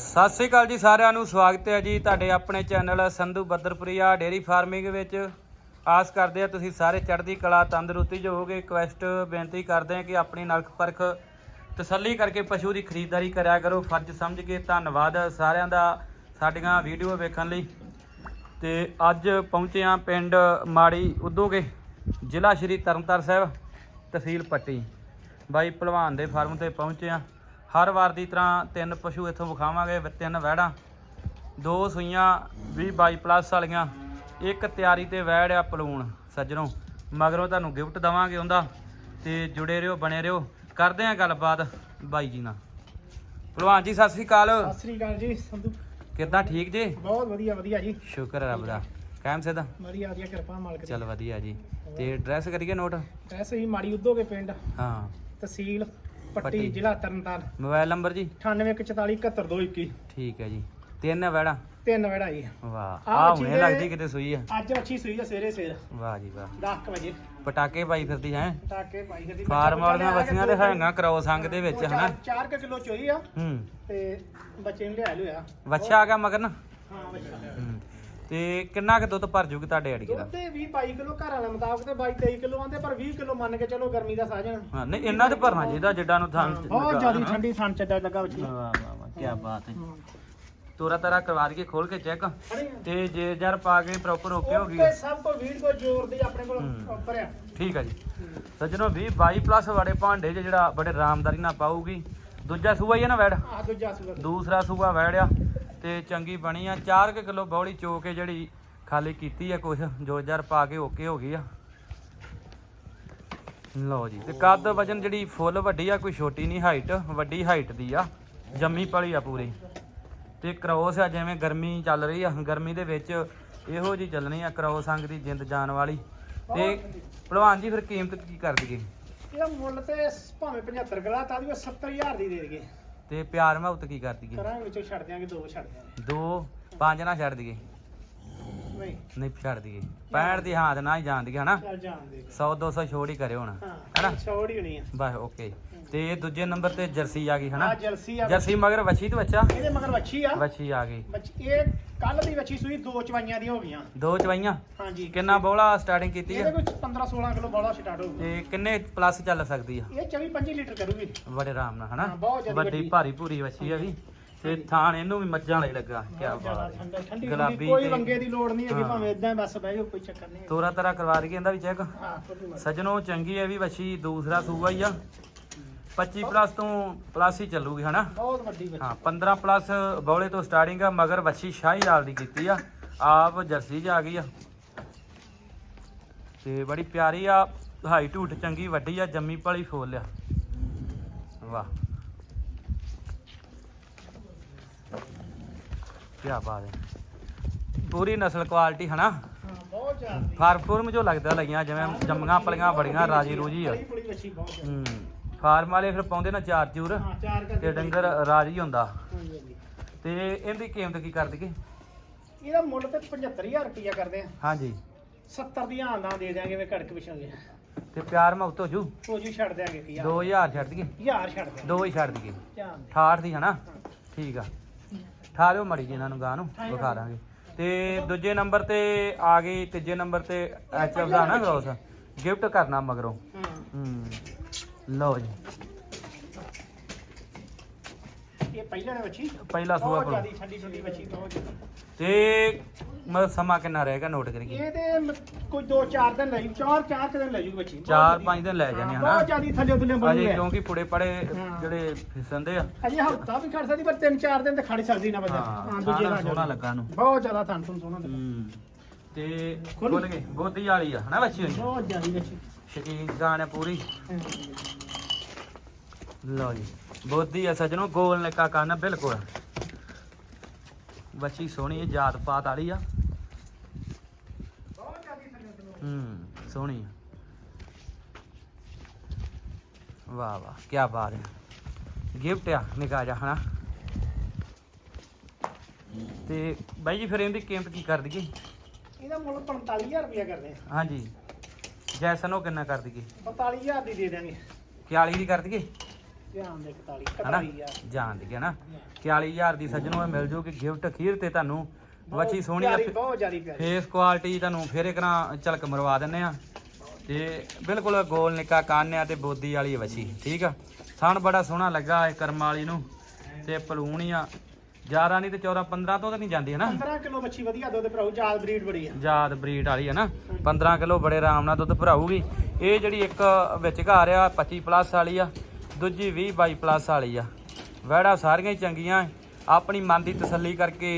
ਸਤਿ ਸ੍ਰੀ ਅਕਾਲ ਜੀ ਸਾਰਿਆਂ ਨੂੰ, ਸਵਾਗਤ ਹੈ ਜੀ ਤੁਹਾਡੇ ਆਪਣੇ channel Sandhu Badarpuria dairy farming ਵਿੱਚ। ਆਸ ਕਰਦੇ ਆ ਤੁਸੀਂ ਸਾਰੇ ਚੜ੍ਹਦੀ ਕਲਾ, ਤੰਦਰੁਸਤੀ ਚ ਹੋਵੋਗੇ ਰਿਕਵੈਸਟ ਬੇਨਤੀ ਕਰਦੇ ਆ ਕਿ ਆਪਣੀ ਨਲਖ ਪਰਖ ਤਸੱਲੀ ਕਰਕੇ ਪਸ਼ੂ ਦੀ ਖਰੀਦਦਾਰੀ ਕਰਿਆ ਕਰੋ। ਫਰਜ਼ ਸਮਝ ਕੇ ਧੰਨਵਾਦ ਸਾਰਿਆਂ ਦਾ ਸਾਡੀਆਂ ਵੀਡੀਓ ਵੇਖਣ ਲਈ। ਤੇ ਅੱਜ ਪਹੁੰਚੇ ਆ ਪਿੰਡ ਮਾੜੀ ਉਦੋਗੇ, ਜ਼ਿਲ੍ਹਾ ਸ਼੍ਰੀ ਤਰਨਤਾਰਨ ਸਾਹਿਬ, ਤਹਿਸੀਲ ਪੱਟੀ। ਬਾਈ ਭਲਵਾਨ ਦੇ ਫਾਰਮ ਤੇ ਪਹੁੰਚੇ ਆ ਹਰ ਵਾਰ ਦੀ ਤਰ੍ਹਾਂ ਤਿੰਨ ਪਸ਼ੂ ਇੱਥੋਂ ਵਿਖਾਵਾਂਗੇ ਤਿੰਨ ਵਹਿੜਾਂ ਦੋ ਸੂਈਆਂ 20 22 ਪਲੱਸ ਵਾਲੀਆਂ ਇੱਕ ਤਿਆਰੀ ਤੇ ਵਹਿੜ ਆ ਪਲੂਣ ਸੱਜਣੋ। ਮਗਰੋਂ ਤੁਹਾਨੂੰ ਗਿਫਟ ਦਵਾਂਗੇ ਉਹਦਾ ਤੇ ਜੁੜੇ ਰਹੋ ਬਣੇ ਰਹੋ। ਕਰਦੇ ਆ ਗੱਲਬਾਤ ਬਾਈ ਜੀ ਨਾਲ। ਭਲਵਾਨ ਜੀ ਸਤਿ ਸ੍ਰੀ ਅਕਾਲ। ਸਤਿ ਸ੍ਰੀ ਅਕਾਲ ਜੀ ਸੰਧੂ। ਕਿੱਦਾਂ ਠੀਕ ਜੀ? ਬਹੁਤ ਵਧੀਆ ਵਧੀਆ ਜੀ। ਸ਼ੁਕਰ ਰੱਬ ਦਾ। ਕਾਇਮ ਸਿੱਧਾ? ਵਧੀਆ ਵਧੀਆ ਕਿਰਪਾ ਮਾਲਕ ਦੀ। ਚੱਲ ਵਧੀਆ ਜੀ। ਤੇ ਐਡਰੈਸ ਕਰੀਏ ਨੋਟ? ਐਸੇ ਹੀ ਮਾੜੀ ਉਦੋਗੇ ਪਿੰਡ। ਹਾਂ। ਤਹਿਸੀਲ ਪੱਟੀ। ਜ਼ਿਲ੍ਹਾ ਤਰਨਤਾਰਨ। ਮੋਬਾਈਲ ਨੰਬਰ ਜੀ? 9844717221 ਠੀਕ ਹੈ ਜੀ। ਤਿੰਨ ਵੈੜਾ? ਤਿੰਨ ਵੜਾ ਜੀ ਵਾਹ। ਆਹ ਆ ਬੱਚੀ ਹੁਣੇ ਦੇ- ਲੱਗਦੀ ਕਿਤੇ ਸੂਈ ਆ। ਅੱਜ ਅੱਛੀ ਸੂਈ ਆ ਸਵੇਰੇ ਸਵੇਰ। ਵਾਹ ਜੀ ਵਾਹ। 10 ਵਜੇ। ਪਟਾਕੇ ਪਾਈ ਫਿਰਦੀ ਹੈ? ਟਾਕੇ ਪਾਈ ਕਰਦੀ ਫਾਰਮ ਵਾਲੀਆਂ ਵਸੀਆਂ ਤੇ ਹੈਗਾ ਕਰੋ ਸੰਗ ਦੇ ਵਿੱਚ ਹਨਾ? 4 ਕਿਲੋ ਚੋਈ ਆ। ਹੂੰ। ਤੇ ਬੱਚੇ ਨੇ ਲਿਆ ਲਿਆ ਵੱਛਾ ਆ ਗਿਆ ਮਗਰ ਨਾ? ਹਾਂ ਬੱਚਾ ਤੇ ਕਿੰਨਾ ਕੁ ਦੁੱਧ ਭਰ ਜੂਗੀ ਤੁਹਾਡੇ ਅੜੀਏ ਦਾ? ਦੁੱਧ ਤੇ 20 22 ਕਿਲੋ ਘਰ ਵਾਲਾ ਮੁਤਾਬਕ ਤੇ 22 23 ਕਿਲੋ ਆਂਦੇ ਪਰ 20 ਕਿਲੋ ਮੰਨ ਕੇ ਚਲੋ ਗਰਮੀ ਦਾ ਸਾਜਣ। ਹਾਂ ਨਹੀਂ ਇੰਨਾ ਤੇ ਭਰਨਾ ਚਾਹੀਦਾ ਜਿੱਡਾ ਨੂੰ ਥਾਂ ਬਹੁਤ ਜ਼ਿਆਦਾ ਠੰਡੀ ਥਣ ਚੱਡਾ ਲੱਗਾ ਬੱਚੀ। ਵਾਹ ਵਾਹ ਵਾਹ ਕੀ ਬਾਤ ਹੈ। ਤੋਰਾ ਤਰਾ ਕਰਵਾ ਦਈਏ ਖੋਲ ਕੇ ਚੈੱਕ। ਤੇ ਜੇ ਜਰ ਪਾ ਕੇ ਪ੍ਰੋਪਰ ਓਕੇ ਹੋ ਗਈ। ਤੇ ਸਭ ਤੋਂ ਵੀਡੀਓ ਜ਼ੋਰ ਦੀ ਆਪਣੇ ਕੋਲ ਹੂੰ। ਉੱਪਰ ਆ। ਠੀਕ ਹੈ। ਜੀ ਸੱਜਣੋ 20 22 ਪਲੱਸ ਵਾਲੇ ਭਾਂਡੇ ਜਿਹੜਾ ਬੜੇ ਆਰਾਮਦਾਰੀ ਨਾਲ ਪਾਊਗੀ। ਦੂਜਾ ਸੂਆ ਹੀ ਹੈ ਨਾ ਵੈੜ? ਆ ਦੂਜਾ ਸੂਆ। ਦੂਸਰਾ ਸੂਆ ਵੈੜ ਆ। ਤੇ ਚੰਗੀ ਬਣੀ ਆ। 4 ਕਿਲੋ ਬੌਲੀ ਚੋ ਕੇ ਜਿਹੜੀ ਖਾਲੀ ਕੀਤੀ ਆ, ਕੁਛ ਜੋ ਪਾ ਕੇ ਓਕੇ ਹੋ ਗਈ ਆ। ਲਓ ਜੀ, ਤੇ ਕੱਦ ਵਜਨ ਜਿਹੜੀ ਫੁੱਲ ਵੱਡੀ ਆ, ਕੋਈ ਛੋਟੀ ਨਹੀਂ ਹਾਈਟ ਵੱਡੀ ਹਾਈਟ ਦੀ ਆ। ਜੰਮੀ ਪਲੀ ਆ ਪੂਰੀ। ਤੇ ਕ੍ਰੋਸ ਆ, ਜਿਵੇਂ ਗਰਮੀ ਚੱਲ ਰਹੀ ਆ, ਗਰਮੀ ਦੇ ਵਿੱਚ ਇਹੋ ਜੀ ਚੱਲਣੀ ਆ ਕ੍ਰੋਸ ਅੰਗ ਦੀ ਜਿੰਦ ਜਾਨ ਵਾਲੀ। ਤੇ ਭਲਵਾਨ ਜੀ, ਫਿਰ ਕੀਮਤ ਕੀ ਕਰ ਦਈਏ? ਇਹਦਾ ਮੁੱਲ ਤੇ ਭਾਵੇਂ 75 ਗਲਾ ਤਾਂ ਵੀ 70000 ਦੀ ਦੇ ਦੇਗੇ ਤੇ ਪਿਆਰ ਮੁਹੱਬਤ ਕੀ ਕਰ ਦਈਏ ਕਰਾਂਗੇ ਵਿੱਚੋਂ ਛੱਡ ਦਿਆਂਗੇ ਦੋ ਛੱਡ ਦਿਆਂਗੇ। ਦੋ ਪੰਜ ਨਾ ਛੱਡ ਦਈਏ। ਨਹੀਂ। ਨਹੀਂ ਛੱਡ ਦਈਏ। 65 ਦੀ ਹਾਂ ਤੇ ਨਾ ਹੀ ਜਾਣ ਦਈਏ ਹਨਾ? ਚੱਲ ਜਾਣ ਦੇ 100 200 ਛੋੜ ਹੀ ਕਰੇ ਹੁਣ ਹਾਂ ਹੈਨਾ? ਛੋੜ ਹੀ ਹੋਣੀ ਆ। ਬਸ ਓਕੇ। ਤੇ ਦੂਜੇ ਨੰਬਰ ਤੇ ਜਰਸੀ ਆ ਗਈ ਹਨਾ? ਆ ਜਰਸੀ ਆ ਜਰਸੀ ਮਗਰ ਵੱਛੀ ਤੇ ਬੱਚਾ? ਇਹਦੇ ਮਗਰ ਵੱਛੀ ਆ। ਵੱਛੀ ਆ ਗਈ। ਬੱਚੀ ਇਹ ਕੱਲ ਦੀ ਵੱਛੀ ਸੂਈ ਦੋ ਚਵਾਈਆਂ ਦੀਆਂ ਹੋ ਗਈਆਂ। ਦੋ ਚਵਾਈਆਂ? ਹਾਂਜੀ। ਕਿੰਨਾ ਬੋਲਾ ਸਟਾਰਟਿੰਗ ਕੀਤੀ ਇਹਦੇ ਵਿੱਚ 15 16 ਕਿਲੋ ਬੋਲਾ ਸਟਾਰਟ ਹੋਊਗਾ। ਤੇ ਕਿੰਨੇ ਪਲੱਸ ਚੱਲ ਸਕਦੀ ਆ? ਇਹ 24 25 ਲੀਟਰ ਕਰੂਗੀ। ਬੜੇ ਆਰਾਮ ਨਾਲ ਹਨਾ? ਹਾਂ, ਬਹੁਤ ਜ਼ਿਆਦਾ ਵੱਡੀ ਵੱਡੀ। ਭਾਰੀ ਭੂਰੀ ਵੱਛੀ ਆ ਵੀ। ਤੇ ਥਾਣ ਇਹਨੂੰ ਵੀ ਮੱਝਾਂ ਵਾਲਾ ਲੱਗਾ। ਕੀ ਬਹੁਤ ਜ਼ਿਆਦਾ ਬਾਤ ਹੈ। ਠੰਡਾ ਠੰਡੀ ਗੁਲਾਬੀ ਕੋਈ ਤੇ- ਵੰਗੇ ਦੀ ਲੋੜ ਨਹੀਂ ਹੈਗੀ ਹਾਂ। ਭਾਵੇਂ ਇਦਾਂ ਬਸ ਬਹਿ ਜਾਓ ਕੋਈ ਚੱਕਰ ਨਹੀਂ ਤੋਰਾ ਤਰਾ ਕਰਵਾ ਦਈਏ ਇਹਦਾ ਵੀ ਚੈੱਕ ਹਾਂ ਮਰਜ਼ੀ। ਸੱਜਣੋ ਚੰਗੀ ਹੈ ਵੀ ਵੱਛੀ ਦੂਸਰਾ ਸੂਆ ਹੀ ਆ। 25 ਪਲੱਸ ਤੋਂ ਪਲੱਸ ਹੀ ਚੱਲੂਗੀ ਹਨਾ? ਬਹੁਤ ਵੱਡੀ ਬੱਚੀ। ਹਾਂ 15 ਪਲੱਸ ਬੌਲੇ ਤੋਂ ਸਟਾਰਟਿੰਗ ਆ ਮਗਰ ਵੱਛੀ ਸ਼ਾਹੀ ਲਾਲ ਦੀ ਕੀਤੀ ਆ। ਆਪ ਜਰਸੀ 'ਚ ਆ ਗਈ ਆ। ਤੇ ਬੜੀ ਪਿਆਰੀ ਆ ਹਾਈ ਢੂਠ ਚੰਗੀ ਵੱਡੀ ਆ ਜੰਮੀ ਭਲੀ ਫੋਲ ਆ। ਵਾਹ। ਕੀ ਬਾਤ ਹੈ ਪੂਰੀ ਨਸਲ ਕੁਆਲਿਟੀ ਹਨਾ? ਹਾਂ ਬਹੁਤ ਜ਼ਿਆਦਾ। ਫਾਰਮ ਫੁਰਮ ਜੋ ਲੱਗਦਾ ਲੱਗੀਆਂ ਜਿਵੇਂ ਜੰਮੀਆਂ ਪਲੀਆਂ ਬੜੀਆਂ ਰਾਜੀ ਰੂਜੀ ਆ ਹੂੰ। ਫਾਰਮ ਵਾਲੇ ਫਿਰ ਪਾਉਂਦੇ ਨਾ ਚਾਰ ਚੂਰ ਹਾਂ ਚਾਰ ਕਰਕੇ ਤੇ ਡੰਗਰ ਰਾਜੀ ਹੁੰਦਾ। ਹਾਂਜੀ, ਹਾਂਜੀ। ਤੇ ਇਹਦੀ ਕੀਮਤ ਕੀ ਕਰ ਦਈਏ? ਇਹਦਾ ਮੁੱਲ ਤੇ 75000 ਰੁਪਇਆ ਕਰਦੇ ਆ। ਹਾਂਜੀ। 70 ਦੀਆਂ ਆਂਦਾਂ ਦੇ ਦਿਆਂਗੇ ਵੇ ਘੜਕ ਵਿਛਾਂਗੇ ਤੇ ਪਿਆਰ ਮੁਹੱਬਤ ਹੋ ਜੂ? ਜੀ ਛੱਡ ਦਿਆਂਗੇ ਕੀ 2000 ਛੱਡ ਦਈਏ? ਹਜ਼ਾਰ ਛੱਡ ਦਿਆਂਗੇ। ਦੋ ਹੀ ਛੱਡ ਦਈਏ। ਧਿਆਨ ਦੇ 68 ਦੀ ਹਨਾ ਠੀਕ ਆ। ਠਾ ਲਿਓ ਮੜੀ ਜੀ ਇਹਨਾਂ ਨੂੰ ਗਾਂ ਨੂੰ ਵਿਖਾ ਦਾਂਗੇ। ਤੇ ਦੂਜੇ ਨੰਬਰ ਤੇ ਆ ਗਈ ਤੀਜੇ ਨੰਬਰ ਤੇ ਐਚਐਫ ਦਾ ਨਾ ਗਰੋਸ ਗਿਫਟ ਕਰਨਾ ਮਗਰੋਂ। ਲਓ ਜੀ। ਇਹ ਪਹਿਲਾਂ ਨੇ ਬੱਚੀ ਪਹਿਲਾ ਸੂਆ ਬਹੁਤ ਭਲੋ। ਜ਼ਿਆਦੀ ਠੰਡੀ ਠੰਡੀ ਬੱਚੀ ਬਹੁਤ ਜ਼ਿਆਦਾ। ਤੇ ਮ ਸਮਾਂ ਕਿੰਨਾ ਰਹੇਗਾ ਨੋਟ ਕਰੀਏ? ਇਹ ਤੇ ਮ- ਕੋਈ 2-4 ਦਿਨ ਲੈ ਜੂ 4-4 ਦਿਨ ਲੈ ਜੂ ਬੱਚੀ ਬਹੁਤ ਚਾਰ ਜ਼ਿਆਦੀ। ਪੰਜ ਦਿਨ ਲੈ ਜਾਣੇ ਹਾਂ, ਹਨਾ ਬਹੁਤ ਜ਼ਿਆਦੀ ਥੱਲੇ ਅਜੇ ਬਣੀ ਹੈ ਕਿਉਂਕਿ ਪੁੜੇ ਪੜੇ ਹਾਂ। ਜਿਹੜੇ ਫਿਸੰਦੇ ਆ। ਅਜੇ ਹਫਤਾ ਵੀ ਖੜ ਸਕਦੀ ਪਰ 3-4 ਦਿਨ ਤੇ ਖੜ ਸਕਦੀ ਨਾ ਬੱਚਾ ਹਾਂ ਦੂਜੇ ਨਾਲ ਸੋਹਣਾ ਲੱਗਾ ਨੂੰ ਬਹੁਤ ਜ਼ਿਆਦਾ ਥਣ ਥਣ ਸੋਹਣਾ ਲੱਗਾ। ਹੂੰ। ਤੇ ਖੋਲੀ? ਖੁੱਲ ਗਏ ਬੋਦੀ ਵਾਲੀ ਆ ਹਨਾ ਬੱਚੀ ਹੋਈ? ਬਹੁਤ ਜ਼ਿਆਦੀ ਬੱਚੀ ਸ਼ਕੀਨ ਗਾਣ ਪੂਰੀ। ਲਓ ਜੀ ਬੋਦੀ ਆ ਸਜਣੋ ਗੋਲ ਨਿੱਕਾ ਕੰਨ ਬਿਲਕੁਲ। ਬੱਚੀ ਸੋਹਣੀ ਹੈ ਜਾਤ ਪਾਤ ਵਾਲੀ ਆ। ਹੂੰ ਸੋਹਣੀ ਆ। ਵਾਹ ਵਾਹ ਕੀ ਬਾਤ ਹੈ ਗਿਫਟ ਆ ਨਿਕਾ ਜਾ ਹਨਾ? ਤੇ ਬਾਈ ਜੀ ਫਿਰ ਇਹਦੀ ਕੀਮਤ ਕੀ ਕਰ ਦਈਏ? ਇਹਦਾ ਮੁੱਲ 45000 ਰੁਪਇਆ ਕਰਦੇ ਆ ਹਾਂਜੀ। ਜੈਸਨ ਉਹ ਕਿੰਨਾ ਕਰ ਦਈਏ? 45000 ਦੀ ਦੇ ਦਾਂਗੇ 41 ਦੀ ਕਰ ਦਈਏ? ਧਿਆਨ ਦੇ 41 ਹਨਾ? 41 ਯਾਰ ਜਾਣ ਦੀ ਹੈ ਨਾ। 41000 ਦੀ ਸੱਜਣੋਂ ਇਹ ਮਿਲ ਜੂਗੀ ਗਿਫਟ ਖੀਰ ਤੇ ਤੁਹਾਨੂੰ। ਬੱਚੀ ਸੋਹਣੀ ਆ ਪਿਆਰੀ, ਬਹੁਤ ਜ਼ਿਆਦੀ ਪਿਆਰੀ। ਫੇਸ ਕੁਆਲਿਟੀ ਤੁਹਾਨੂੰ ਫਿਰ ਇੱਕ ਨਾ ਝਲਕ ਮਰਵਾ ਦਿੰਨੇ ਆ ਤੇ ਬਿਲਕੁਲ ਗੋਲ ਨਿੱਕਾ ਕੰਨ ਆ ਤੇ ਬੋਦੀ ਵਾਲੀ ਵਛੀ ਠੀਕ ਆ? ਥਣ ਬੜਾ ਸੋਹਣਾ ਲੱਗਾ ਇਹ ਕਰਮ ਵਾਲੀ ਨੂੰ। ਤੇ ਪਲੂਣ ਆ। 11 ਨਹੀਂ ਤੇ 14 15 ਤੋਂ ਤਾਂ ਨਹੀਂ ਜਾਂਦੀ ਹੈ ਨਾ 15 ਕਿਲੋ ਮੱਛੀ ਵਧੀਆ ਦੁੱਧ ਭਰਾਉ ਜਾਲ ਬਰੀਡ ਬੜੀ ਆ। ਜਾਤ ਬਰੀਡ ਵਾਲੀ ਹੈ ਨਾ। 15 ਕਿਲੋ ਬੜੇ ਆਰਾਮ ਨਾਲ ਦੁੱਧ ਭਰਾਊਗੀ। ਇਹ ਜਿਹੜੀ ਇੱਕ ਵਿੱਚ ਘਰ ਆ 25 ਪਲੱਸ ਵਾਲੀ ਆ। ਦੂਜੀ 20 ਬਾਈ ਪਲੱਸ ਵਾਲੀ ਆ। ਵਹਿੜਾ ਸਾਰੀਆਂ ਹੀ ਚੰਗੀਆਂ ਆਪਣੀ ਮਨ ਦੀ ਤਸੱਲੀ ਕਰਕੇ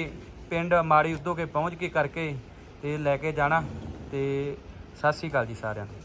ਪਿੰਡ ਮਾੜੀ ਉਦੋਂ ਕੇ ਪਹੁੰਚ ਕੇ ਕਰਕੇ ਤੇ ਲੈ ਕੇ ਜਾਣਾ ਤੇ ਸਤਿ ਸ਼੍ਰੀ ਅਕਾਲ ਜੀ ਸਾਰਿਆਂ ਨੂੰ।